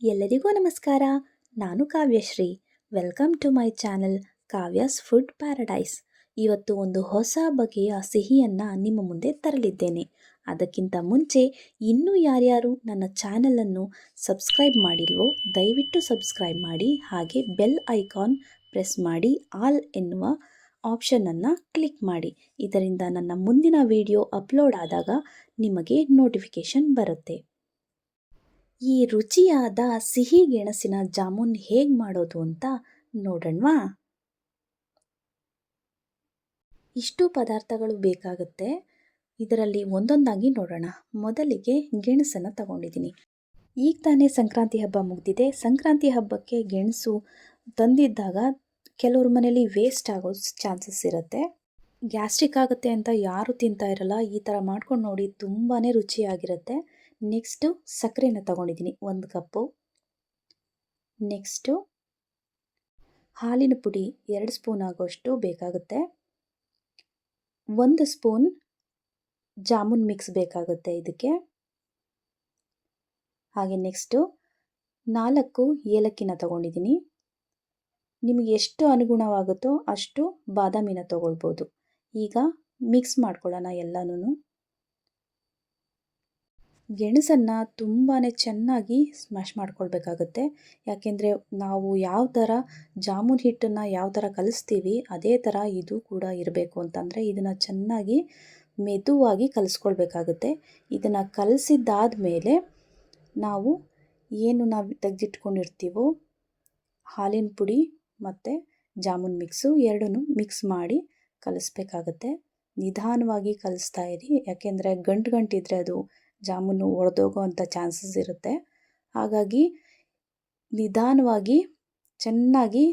ಎಲ್ಲರಿಗೂ ನಮಸ್ಕಾರ. ನಾನು Kavyashree welcome to my channel Kavya's food paradise. ಇವತ್ತು ಒಂದು ಹೊಸ ಬಗೆಯ ಸಿಹಿಯನ್ನು ನಿಮ್ಮ ಮುಂದೆ ತರಲಿದ್ದೇನೆ. ಅದಕ್ಕಿಂತ ಮುಂಚೆ ಇನ್ನೂ ಯಾರ್ಯಾರು ನನ್ನ ಚಾನಲನ್ನು ಸಬ್ಸ್ಕ್ರೈಬ್ ಮಾಡಿಲ್ವೋ, ದಯವಿಟ್ಟು ಸಬ್ಸ್ಕ್ರೈಬ್ ಮಾಡಿ, ಹಾಗೆ ಬೆಲ್ ಐಕಾನ್ ಪ್ರೆಸ್ ಮಾಡಿ ಆಲ್ ಎನ್ನುವ ಆಪ್ಷನನ್ನು ಕ್ಲಿಕ್ ಮಾಡಿ. ಇದರಿಂದ ನನ್ನ ಮುಂದಿನ ವಿಡಿಯೋ ಅಪ್ಲೋಡ್ ಆದಾಗ ನಿಮಗೆ ನೋಟಿಫಿಕೇಷನ್ ಬರುತ್ತೆ. ಈ ರುಚಿಯಾದ ಸಿಹಿ ಗೆಣಸಿನ ಜಾಮೂನ್ ಹೇಗೆ ಮಾಡೋದು ಅಂತ ನೋಡೋಣವಾ? ಇಷ್ಟು ಪದಾರ್ಥಗಳು ಬೇಕಾಗುತ್ತೆ. ಇದರಲ್ಲಿ ಒಂದೊಂದಾಗಿ ನೋಡೋಣ. ಮೊದಲಿಗೆ ಗೆಣಸನ್ನು ತಗೊಂಡಿದ್ದೀನಿ. ಈಗ ತಾನೇ ಸಂಕ್ರಾಂತಿ ಹಬ್ಬ ಮುಗಿದಿದೆ. ಸಂಕ್ರಾಂತಿ ಹಬ್ಬಕ್ಕೆ ಗೆಣಸು ತಂದಿದ್ದಾಗ ಕೆಲವ್ರ ಮನೇಲಿ ವೇಸ್ಟ್ ಆಗೋ ಚಾನ್ಸಸ್ ಇರುತ್ತೆ. ಗ್ಯಾಸ್ಟ್ರಿಕ್ ಆಗುತ್ತೆ ಅಂತ ಯಾರು ತಿಂತಾ ಇರಲ್ಲ. ಈ ಥರ ಮಾಡ್ಕೊಂಡು ನೋಡಿ ತುಂಬಾ ರುಚಿಯಾಗಿರುತ್ತೆ. ನೆಕ್ಸ್ಟು ಸಕ್ಕರೆನ ತಗೊಂಡಿದ್ದೀನಿ. ಒಂದು ಕಪ್ಪು. ನೆಕ್ಸ್ಟು ಹಾಲಿನ ಪುಡಿ ಎರಡು ಸ್ಪೂನ್ ಆಗೋಷ್ಟು ಬೇಕಾಗುತ್ತೆ. ಒಂದು ಸ್ಪೂನ್ ಜಾಮೂನ್ ಮಿಕ್ಸ್ ಬೇಕಾಗುತ್ತೆ ಇದಕ್ಕೆ. ಹಾಗೆ ನೆಕ್ಸ್ಟು ನಾಲ್ಕು ಏಲಕ್ಕಿನ ತಗೊಂಡಿದ್ದೀನಿ. ನಿಮಗೆ ಎಷ್ಟು ಅನುಗುಣವಾಗುತ್ತೋ ಅಷ್ಟು ಬಾದಾಮಿನ ತಗೊಳ್ಬೋದು. ಈಗ ಮಿಕ್ಸ್ ಮಾಡ್ಕೊಳ್ಳೋಣ ಎಲ್ಲನೂ ಗೆಣಸನ್ನು ತುಂಬಾ ಚೆನ್ನಾಗಿ ಸ್ಮ್ಯಾಶ್ ಮಾಡ್ಕೊಳ್ಬೇಕಾಗುತ್ತೆ. ಯಾಕೆಂದರೆ ನಾವು ಯಾವ ಥರ ಜಾಮೂನ್ ಹಿಟ್ಟನ್ನು ಯಾವ ಥರ ಕಲಿಸ್ತೀವಿ, ಅದೇ ಥರ ಇದು ಕೂಡ ಇರಬೇಕು ಅಂತಂದರೆ ಇದನ್ನು ಚೆನ್ನಾಗಿ ಮೆದುವಾಗಿ ಕಲಿಸ್ಕೊಳ್ಬೇಕಾಗುತ್ತೆ. ಇದನ್ನು ಕಲಸಿದ್ದಾದ ಮೇಲೆ ನಾವು ಏನು ನಾವು ತೆಗೆದಿಟ್ಕೊಂಡಿರ್ತೀವೋ ಹಾಲಿನ ಪುಡಿ ಮತ್ತು ಜಾಮೂನ್ ಮಿಕ್ಸು ಎರಡನ್ನೂ ಮಿಕ್ಸ್ ಮಾಡಿ ಕಲಿಸ್ಬೇಕಾಗತ್ತೆ. ನಿಧಾನವಾಗಿ ಕಲಿಸ್ತಾ ಇರಿ. ಯಾಕೆಂದರೆ ಗಂಟು ಗಂಟಿದ್ರೆ ಅದು ಜಾಮೂನು ಒಡೆದೋಗೋ ಅಂಥ ಚಾನ್ಸಸ್ ಇರುತ್ತೆ. ಹಾಗಾಗಿ ನಿಧಾನವಾಗಿ, ಚೆನ್ನಾಗಿ,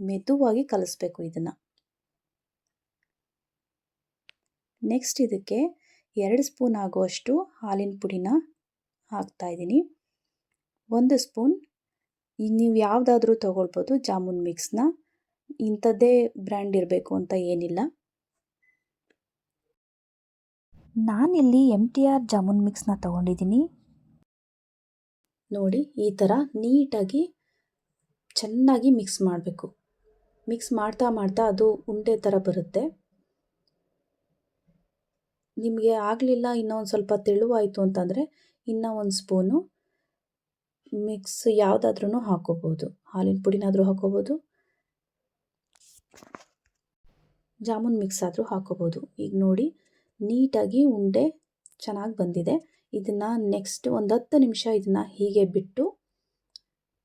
ಮೆದುವಾಗಿ ಕಲಿಸ್ಬೇಕು ಇದನ್ನು. ನೆಕ್ಸ್ಟ್ ಇದಕ್ಕೆ ಎರಡು ಸ್ಪೂನ್ ಆಗುವಷ್ಟು ಹಾಲಿನ ಪುಡಿನ ಹಾಕ್ತಾಯಿದ್ದೀನಿ ಒಂದು ಸ್ಪೂನ್ ನೀವು ಯಾವುದಾದ್ರೂ ತೊಗೊಳ್ಬೋದು ಜಾಮೂನ್ ಮಿಕ್ಸ್ನ. ಇಂಥದ್ದೇ ಬ್ರ್ಯಾಂಡ್ ಇರಬೇಕು ಅಂತ ಏನಿಲ್ಲ. ನಾನಿಲ್ಲಿ ಎಂ ಟಿ ಆರ್ ಜಾಮೂನ್ ಮಿಕ್ಸ್ನ ತಗೊಂಡಿದ್ದೀನಿ. ನೋಡಿ, ಈ ಥರ ನೀಟಾಗಿ ಚೆನ್ನಾಗಿ ಮಿಕ್ಸ್ ಮಾಡಬೇಕು. ಮಿಕ್ಸ್ ಮಾಡ್ತಾ ಮಾಡ್ತಾ ಅದು ಉಂಡೆ ಥರ ಬರುತ್ತೆ. ನಿಮಗೆ ಆಗಲಿಲ್ಲ ಇನ್ನೂ ಒಂದು ಸ್ವಲ್ಪ ತೆಳುವಾಯಿತು ಅಂತಂದರೆ ಇನ್ನೂ ಒಂದು ಸ್ಪೂನು ಮಿಕ್ಸ್ ಯಾವುದಾದ್ರೂ ಹಾಕೋಬೋದು. ಹಾಲಿನ ಪುಡಿನಾದರೂ ಹಾಕೋಬೋದು. ಜಾಮೂನ್ ಮಿಕ್ಸ್ ಆದರೂ ಹಾಕೋಬೋದು. ಈಗ ನೋಡಿ ನೀಟಾಗಿ ಉಂಡೆ ಚೆನ್ನಾಗಿ ಬಂದಿದೆ. ಇದನ್ನು ನೆಕ್ಸ್ಟ್ ಒಂದು ಹತ್ತು ನಿಮಿಷ ಇದನ್ನು ಹೀಗೆ ಬಿಟ್ಟು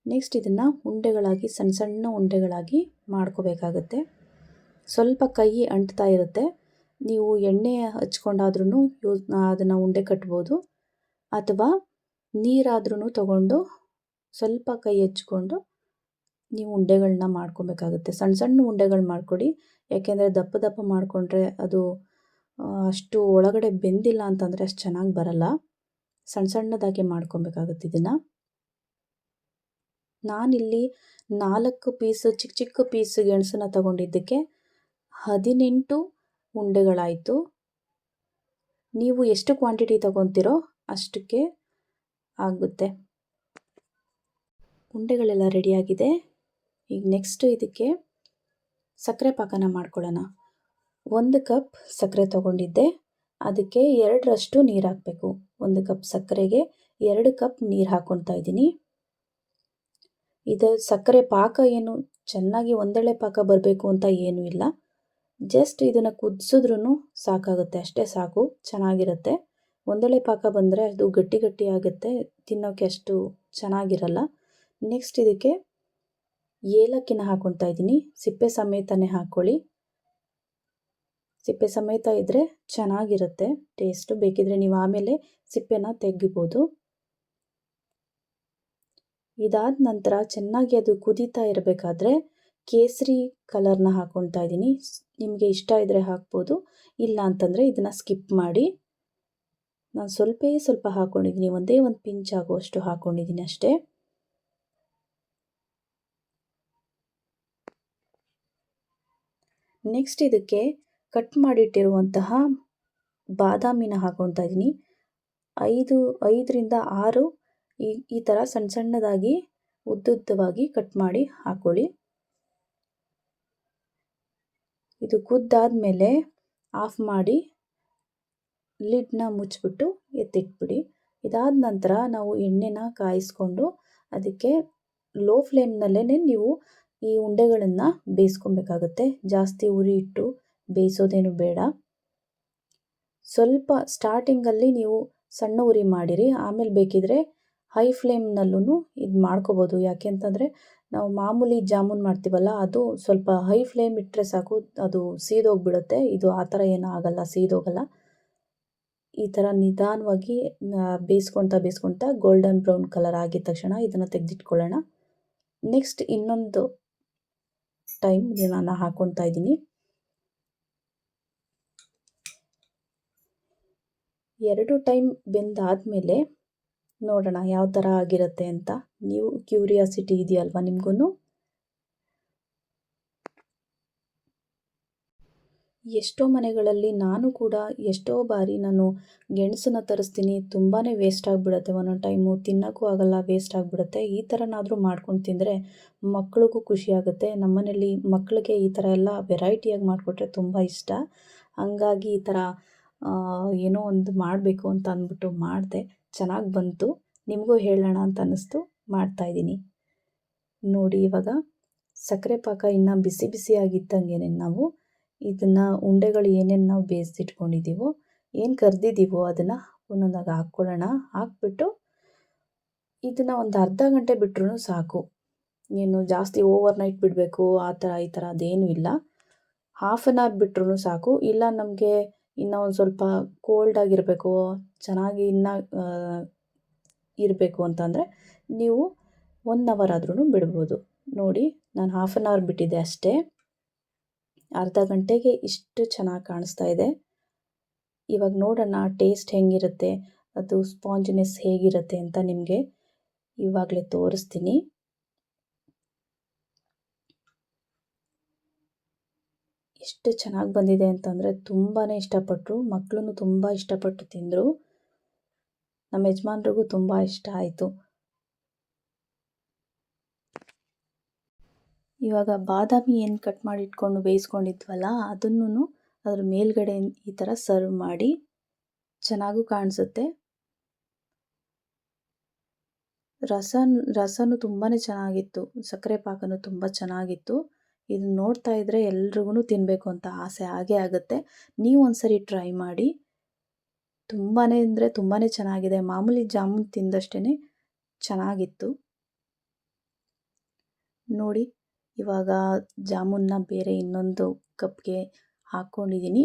ನೆಕ್ಸ್ಟ್ ಇದನ್ನು ಉಂಡೆಗಳಾಗಿ ಸಣ್ಣ ಸಣ್ಣ ಉಂಡೆಗಳಾಗಿ ಮಾಡ್ಕೋಬೇಕಾಗತ್ತೆ. ಸ್ವಲ್ಪ ಕೈ ಅಂಟ್ತಾ ಇರುತ್ತೆ. ನೀವು ಎಣ್ಣೆ ಹಚ್ಕೊಂಡಾದ್ರೂ ಯೂಸ್ ಅದನ್ನು ಉಂಡೆ ಕಟ್ಬೋದು. ಅಥವಾ ನೀರಾದ್ರೂ ತಗೊಂಡು ಸ್ವಲ್ಪ ಕೈ ಹಚ್ಕೊಂಡು ನೀವು ಉಂಡೆಗಳನ್ನ ಮಾಡ್ಕೊಬೇಕಾಗುತ್ತೆ. ಸಣ್ಣ ಸಣ್ಣ ಉಂಡೆಗಳು ಮಾಡಿಕೊಡಿ. ಯಾಕೆಂದರೆ ದಪ್ಪ ದಪ್ಪ ಮಾಡಿಕೊಂಡ್ರೆ ಅದು ಅಷ್ಟು ಒಳಗಡೆ ಬೆಂದಿಲ್ಲ ಅಂತಂದರೆ ಅಷ್ಟು ಚೆನ್ನಾಗಿ ಬರಲ್ಲ. ಸಣ್ಣ ಸಣ್ಣದಾಗಿ ಮಾಡ್ಕೊಬೇಕಾಗುತ್ತೆ ಇದನ್ನು. ನಾನಿಲ್ಲಿ ನಾಲ್ಕು ಪೀಸು ಚಿಕ್ಕ ಚಿಕ್ಕ ಪೀಸ್ ಗೆಣಸನ್ನ ತಗೊಂಡಿದ್ದಕ್ಕೆ ಹದಿನೆಂಟು ಉಂಡೆಗಳಾಯಿತು. ನೀವು ಎಷ್ಟು ಕ್ವಾಂಟಿಟಿ ತಗೊತೀರೋ ಅಷ್ಟಕ್ಕೆ ಆಗುತ್ತೆ. ಉಂಡೆಗಳೆಲ್ಲ ರೆಡಿಯಾಗಿದೆ ಈಗ ನೆಕ್ಸ್ಟು ಇದಕ್ಕೆ ಸಕ್ಕರೆ ಪಾಕನ ಮಾಡ್ಕೊಳ್ಳೋಣ. ಒಂದು ಕಪ್ ಸಕ್ಕರೆ ತಗೊಂಡಿದ್ದೆ. ಅದಕ್ಕೆ ಎರಡರಷ್ಟು ನೀರು ಹಾಕಬೇಕು. ಒಂದು ಕಪ್ ಸಕ್ಕರೆಗೆ ಎರಡು ಕಪ್ ನೀರು ಹಾಕ್ಕೊತಾ ಇದ್ದೀನಿ. ಇದು ಸಕ್ಕರೆ ಪಾಕ ಏನು ಚೆನ್ನಾಗಿ ಒಂದೆಳೆ ಪಾಕ ಬರಬೇಕು ಅಂತ ಏನೂ ಇಲ್ಲ. ಜಸ್ಟ್ ಇದನ್ನು ಕುದಿಸಿದ್ರೂ ಸಾಕಾಗುತ್ತೆ. ಅಷ್ಟೇ ಸಾಕು. ಚೆನ್ನಾಗಿರುತ್ತೆ. ಒಂದೆಳೆ ಪಾಕ ಬಂದರೆ ಅದು ಗಟ್ಟಿ ಗಟ್ಟಿ ಆಗುತ್ತೆ. ತಿನ್ನೋಕ್ಕೆ ಅಷ್ಟು ಚೆನ್ನಾಗಿರಲ್ಲ. ನೆಕ್ಸ್ಟ್ ಇದಕ್ಕೆ ಏಲಕ್ಕಿನ ಹಾಕ್ಕೊತಾ ಇದ್ದೀನಿ. ಸಿಪ್ಪೆ ಸಮೇತನೇ ಹಾಕ್ಕೊಳ್ಳಿ ಸಿಪ್ಪೆ ಸಮೇತ ಇದ್ದರೆ ಚೆನ್ನಾಗಿರುತ್ತೆ. ಟೇಸ್ಟು ಬೇಕಿದ್ರೆ ನೀವು ಆಮೇಲೆ ಸಿಪ್ಪೆನ ತೆಗಿಬೋದು ಇದಾದ ನಂತರ ಚೆನ್ನಾಗಿ ಅದು ಕುದೀತಾ ಇರಬೇಕಾದ್ರೆ ಕೇಸರಿ ಕಲರ್ನ ಹಾಕ್ಕೊಳ್ತಾ ಇದ್ದೀನಿ. ನಿಮಗೆ ಇಷ್ಟ ಇದ್ದರೆ ಹಾಕ್ಬೋದು. ಇಲ್ಲ ಅಂತಂದರೆ ಇದನ್ನು ಸ್ಕಿಪ್ ಮಾಡಿ. ನಾನು ಸ್ವಲ್ಪ ಸ್ವಲ್ಪ ಹಾಕ್ಕೊಂಡಿದ್ದೀನಿ ಒಂದೇ ಒಂದು ಪಿಂಚ್ ಆಗುವಷ್ಟು ಹಾಕ್ಕೊಂಡಿದ್ದೀನಿ ಅಷ್ಟೇ. ನೆಕ್ಸ್ಟ್ ಇದಕ್ಕೆ ಕಟ್ ಮಾಡಿಟ್ಟಿರುವಂತಹ ಬಾದಾಮಿನ ಹಾಕೊಳ್ತಾ ಇದ್ದೀನಿ. ಐದು, ಐದರಿಂದ ಆರು ಈ ಈ ಥರ ಸಣ್ಣ ಸಣ್ಣದಾಗಿ ಉದ್ದುದ್ದವಾಗಿ ಕಟ್ ಮಾಡಿ ಹಾಕೊಳ್ಳಿ. ಇದು ಕುದ್ದಾದಮೇಲೆ ಆಫ್ ಮಾಡಿ ಲಿಡ್ನ ಮುಚ್ಚಿಬಿಟ್ಟು ಎತ್ತಿಟ್ಬಿಡಿ. ಇದಾದ ನಂತರ ನಾವು ಎಣ್ಣೆನ ಕಾಯಿಸ್ಕೊಂಡು ಅದಕ್ಕೆ ಲೋ ಫ್ಲೇಮ್ನಲ್ಲೇ ನೀವು ಈ ಉಂಡೆಗಳನ್ನು ಬೇಯಿಸ್ಕೊಬೇಕಾಗತ್ತೆ. ಜಾಸ್ತಿ ಉರಿ ಇಟ್ಟು ಬೇಯಿಸೋದೇನು ಬೇಡ. ಸ್ವಲ್ಪ ಸ್ಟಾರ್ಟಿಂಗಲ್ಲಿ ನೀವು ಸಣ್ಣ ಉರಿ ಮಾಡಿರಿ. ಆಮೇಲೆ ಬೇಕಿದ್ರೆ ಹೈ ಫ್ಲೇಮ್ನಲ್ಲೂ ಇದು ಮಾಡ್ಕೋಬೋದು. ಯಾಕೆ ಅಂತಂದರೆ ನಾವು ಮಾಮೂಲಿ ಜಾಮೂನ್ ಮಾಡ್ತೀವಲ್ಲ, ಅದು ಸ್ವಲ್ಪ ಹೈ ಫ್ಲೇಮ್ ಇಟ್ಟರೆ ಸಾಕು, ಅದು ಸೀದೋಗಿಬಿಡುತ್ತೆ. ಇದು ಆ ಥರ ಏನೂ ಆಗಲ್ಲ, ಸೀದೋಗಲ್ಲ. ಈ ಥರ ನಿಧಾನವಾಗಿ ಬೇಯಿಸ್ಕೊಳ್ತಾ ಬೇಯಿಸ್ಕೊಳ್ತಾ ಗೋಲ್ಡನ್ ಬ್ರೌನ್ ಕಲರ್ ಆಗಿದ ತಕ್ಷಣ ಇದನ್ನು ತೆಗೆದಿಟ್ಕೊಳ್ಳೋಣ. ನೆಕ್ಸ್ಟ್ ಇನ್ನೊಂದು ಟೈಮ್ ನಾನು ಹಾಕ್ಕೊಳ್ತಾ ಇದ್ದೀನಿ. ಎರಡು ಟೈಮ್ ಬೆಂದಾದಮೇಲೆ ನೋಡೋಣ ಯಾವ ಥರ ಆಗಿರುತ್ತೆ ಅಂತ. ನೀವು ಕ್ಯೂರಿಯಾಸಿಟಿ ಇದೆಯಲ್ವಾ ನಿಮಗೂ ಎಷ್ಟೋ ಮನೆಗಳಲ್ಲಿ ನಾನು ಕೂಡ ಎಷ್ಟೋ ಬಾರಿ ನಾನು ಗೆಣಸನ್ನ ತರಿಸ್ತೀನಿ ತುಂಬಾ ವೇಸ್ಟ್ ಆಗಿಬಿಡುತ್ತೆ. ಒಂದೊಂದು ಟೈಮು ತಿನ್ನೋಕ್ಕೂ ಆಗಲ್ಲ ವೇಸ್ಟ್ ಆಗಿಬಿಡುತ್ತೆ. ಈ ಥರನಾದರೂ ಮಾಡ್ಕೊಂಡು ತಿಂದರೆ ಮಕ್ಕಳಿಗೂ ಖುಷಿಯಾಗುತ್ತೆ ನಮ್ಮನೇಲಿ ಮಕ್ಕಳಿಗೆ ಈ ಥರ ಎಲ್ಲ ವೆರೈಟಿಯಾಗಿ ಮಾಡಿಕೊಟ್ರೆ ತುಂಬ ಇಷ್ಟ. ಹಂಗಾಗಿ ಈ ಥರ ಏನೋ ಒಂದು ಮಾಡಬೇಕು ಅಂತ ಅಂದ್ಬಿಟ್ಟು ಮಾಡಿದೆ. ಚೆನ್ನಾಗಿ ಬಂತು. ನಿಮಗೂ ಹೇಳೋಣ ಅಂತ ಅನ್ನಿಸ್ತು. ಮಾಡ್ತಾಯಿದ್ದೀನಿ ನೋಡಿ, ಇವಾಗ ಸಕ್ಕರೆ ಪಾಕ ಇನ್ನು ಬಿಸಿ ಬಿಸಿಯಾಗಿದ್ದಂಗೆ ನಾವು ಇದನ್ನು ಉಂಡೆಗಳು ಏನೇನು ನಾವು ಬೇಯಿಸಿಟ್ಕೊಂಡಿದ್ದೀವೋ ಏನು ಕರೆದಿದ್ದೀವೋ ಅದನ್ನು ಒಂದೊಂದಾಗಿ ಹಾಕ್ಕೊಳ್ಳೋಣ. ಹಾಕ್ಬಿಟ್ಟು ಇದನ್ನು ಒಂದು ಅರ್ಧ ಗಂಟೆ ಬಿಟ್ರೂ ಸಾಕು. ಏನು ಜಾಸ್ತಿ ಓವರ್ ನೈಟ್ ಬಿಡಬೇಕು, ಆ ಥರ ಈ ಥರ ಅದೇನೂ ಇಲ್ಲ. ಹಾಫ್ ಆನ್ ಅವರ್ ಬಿಟ್ರೂ ಸಾಕು. ಇಲ್ಲ ನಮಗೆ ಇನ್ನೂ ಒಂದು ಸ್ವಲ್ಪ ಕೋಲ್ಡ್ ಆಗಿರಬೇಕು, ಚೆನ್ನಾಗಿ ಇನ್ನೂ ಇರಬೇಕು ಅಂತಂದರೆ ನೀವು ಒನ್ ಅವರ್ ಆದ್ರೂ ಬಿಡ್ಬೋದು. ನೋಡಿ, ನಾನು ಹಾಫ್ ಆನ್ ಅವರ್ ಬಿಟ್ಟಿದ್ದೆ ಅಷ್ಟೇ. ಅರ್ಧ ಗಂಟೆಗೆ ಇಷ್ಟು ಚೆನ್ನಾಗಿ ಕಾಣಿಸ್ತಾ ಇದೆ. ಇವಾಗ ನೋಡೋಣ ಟೇಸ್ಟ್ ಹೆಂಗಿರುತ್ತೆ, ಅದು ಸ್ಪಾಂಜಿನೆಸ್ ಹೇಗಿರುತ್ತೆ ಅಂತ ನಿಮಗೆ ಇವಾಗಲೇ ತೋರಿಸ್ತೀನಿ. ಎಷ್ಟು ಚೆನ್ನಾಗಿ ಬಂದಿದೆ ಅಂತಂದರೆ ತುಂಬಾ ಇಷ್ಟಪಟ್ಟರು ಮಕ್ಕಳೂ ತುಂಬ ಇಷ್ಟಪಟ್ಟು ತಿಂದರು. ನಮ್ಮ ಯಜಮಾನ್ರಿಗೂ ತುಂಬ ಇಷ್ಟ ಆಯಿತು. ಇವಾಗ ಬಾದಾಮಿ ಏನು ಕಟ್ ಮಾಡಿ ಇಟ್ಕೊಂಡು ಬೇಯಿಸ್ಕೊಂಡಿದ್ವಲ್ಲ ಅದನ್ನು ಅದ್ರ ಮೇಲ್ಗಡೆ ಈ ಥರ ಸರ್ವ್ ಮಾಡಿ ಚೆನ್ನಾಗೂ ಕಾಣಿಸುತ್ತೆ. ರಸ ರಸನೂ ತುಂಬಾ ಚೆನ್ನಾಗಿತ್ತು. ಸಕ್ಕರೆ ಪಾಕನೂ ತುಂಬ ಚೆನ್ನಾಗಿತ್ತು. ಇದನ್ನ ನೋಡ್ತಾ ಇದ್ದರೆ ಎಲ್ರಿಗೂ ತಿನ್ನಬೇಕು ಅಂತ ಆಸೆ ಆಗೇ ಆಗುತ್ತೆ. ನೀವು ಒಂದ್ಸರಿ ಟ್ರೈ ಮಾಡಿ. ತುಂಬಾ ಅಂದರೆ ತುಂಬಾ ಚೆನ್ನಾಗಿದೆ. ಮಾಮೂಲಿ ಜಾಮೂನ್ ತಿಂದಷ್ಟೇ ಚೆನ್ನಾಗಿತ್ತು. ನೋಡಿ, ಇವಾಗ ಜಾಮೂನ್ನ ಬೇರೆ ಇನ್ನೊಂದು ಕಪ್ಗೆ ಹಾಕ್ಕೊಂಡಿದ್ದೀನಿ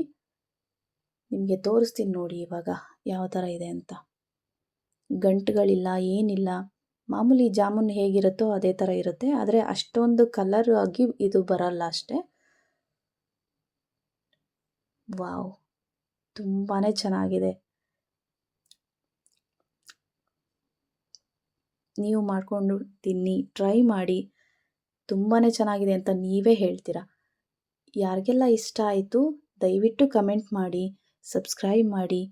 ನಿಮಗೆ ತೋರಿಸ್ತೀನಿ ನೋಡಿ ಇವಾಗ ಯಾವ ಥರ ಇದೆ ಅಂತ. ಗಂಟುಗಳಿಲ್ಲ, ಏನಿಲ್ಲ. ಮಾಮೂಲಿ ಜಾಮೂನ್ ಹೇಗಿರುತ್ತೋ ಅದೇ ಥರ ಇರುತ್ತೆ, ಆದರೆ ಅಷ್ಟೊಂದು ಕಲರ್ ಆಗಿ ಇದು ಬರಲ್ಲ ಅಷ್ಟೇ. ವಾವ್ ತುಂಬಾ ಚೆನ್ನಾಗಿದೆ. ನೀವು ಮಾಡಿಕೊಂಡು ತಿನ್ನಿ ಟ್ರೈ ಮಾಡಿ ತುಂಬಾ ಚೆನ್ನಾಗಿದೆ ಅಂತ ನೀವೇ ಹೇಳ್ತೀರಾ? ಯಾರಿಗೆಲ್ಲ ಇಷ್ಟ ಆಯಿತು, ದಯವಿಟ್ಟು ಕಮೆಂಟ್ ಮಾಡಿ ಸಬ್ಸ್ಕ್ರೈಬ್ ಮಾಡಿ.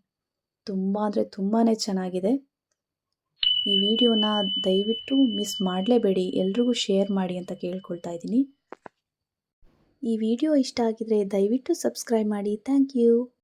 ತುಂಬ ಅಂದರೆ ತುಂಬಾ ಚೆನ್ನಾಗಿದೆ. ಈ ವಿಡಿಯೋನ ದಯವಿಟ್ಟು ಮಿಸ್ ಮಾಡಲೇಬೇಡಿ. ಎಲ್ರಿಗೂ ಶೇರ್ ಮಾಡಿ ಅಂತ ಕೇಳ್ಕೊಳ್ತಾ ಇದ್ದೀನಿ. ಈ ವಿಡಿಯೋ ಇಷ್ಟ ಆಗಿದ್ರೆ ದಯವಿಟ್ಟು ಸಬ್ಸ್ಕ್ರೈಬ್ ಮಾಡಿ. Thank you.